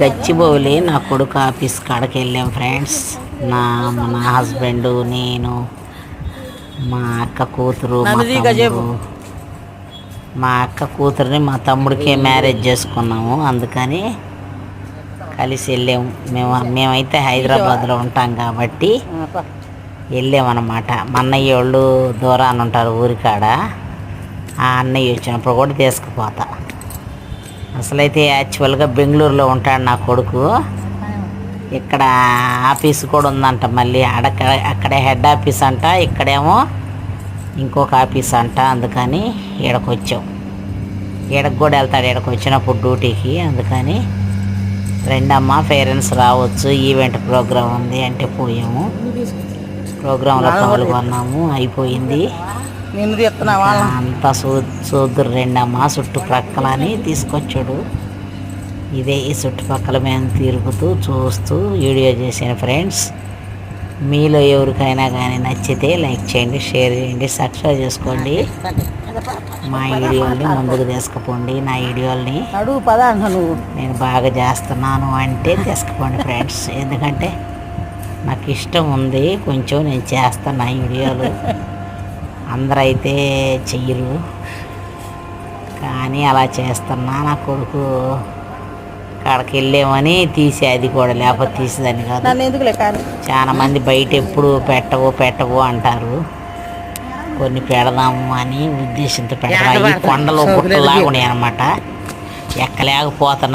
గచ్చిబౌలి నా కొడుకు ఆఫీస్ కాడకి వెళ్ళాం ఫ్రెండ్స్. నా నా హస్బెండ్ నేను మా అక్క కూతురు మా తమ్ముడు. మా అక్క కూతురుని మా తమ్ముడికి మ్యారేజ్ చేసుకున్నాము. అందుకని కలిసి వెళ్ళాము మేము మేమైతే హైదరాబాద్లో ఉంటాం కాబట్టి వెళ్ళామన్నమాట. మా అన్నయ్య వాళ్ళు దూరాన్ని ఉంటారు ఊరికాడ. ఆ అన్నయ్య వచ్చినప్పుడు కూడా తీసుకుపోతా. అసలైతే యాక్చువల్గా బెంగళూరులో ఉంటాడు నా కొడుకు. ఇక్కడ ఆఫీస్ కూడా ఉందంట మళ్ళీ. అక్కడ అక్కడే హెడ్ ఆఫీస్ అంట ఇక్కడేమో ఇంకొక ఆఫీస్ అంట అందుకని ఈడకు వచ్చాం. ఈడకు కూడా వెళ్తాడు ఈడకు వచ్చినప్పుడు డ్యూటీకి అందుకని రెండమ్మ పేరెంట్స్ రావచ్చు ఈవెంట్ ప్రోగ్రామ్ ఉంది అంటే పోయాము. ప్రోగ్రాంలో పాల్గొన్నాము అయిపోయింది. నిన్ను తీస్తున్నా వాళ్ళ అంతా చూ చూద్దరు రెండమ్మ చుట్టుప్రక్కల అని తీసుకొచ్చాడు. ఇదే ఈ చుట్టుపక్కల మేము తిరుగుతూ చూస్తూ వీడియో చేసాను ఫ్రెండ్స్. మీలో ఎవరికైనా కానీ నచ్చితే లైక్ చేయండి షేర్ చేయండి సబ్స్క్రైబ్ చేసుకోండి. మా వీడియోల్ని ముందుకు తీసుకుపోండి నా వీడియోల్ని. అడుగు పదా నువ్వు. నేను బాగా చేస్తున్నాను అంటే తీసుకుపోండి ఫ్రెండ్స్. ఎందుకంటే నాకు ఇష్టం ఉంది కొంచెం నేను చేస్తాను నా వీడియోలు. అందరూ అయితే చెయ్యరు. కానీ అలా చేస్తున్నా నా కొడుకు అక్కడికి వెళ్ళామని తీసే అది కూడా లేకపోతే తీసేదాన్ని కాదు. చాలా మంది బయట ఎప్పుడు పెట్టవు పెట్టవు అంటారు. కొన్ని పెడదాము అని ఉద్దేశంతో పెడతారు. ఈ కొండలు గుట్టలాగా ఉన్నాయి అనమాట. ఎక్కలేకపోతున్నా.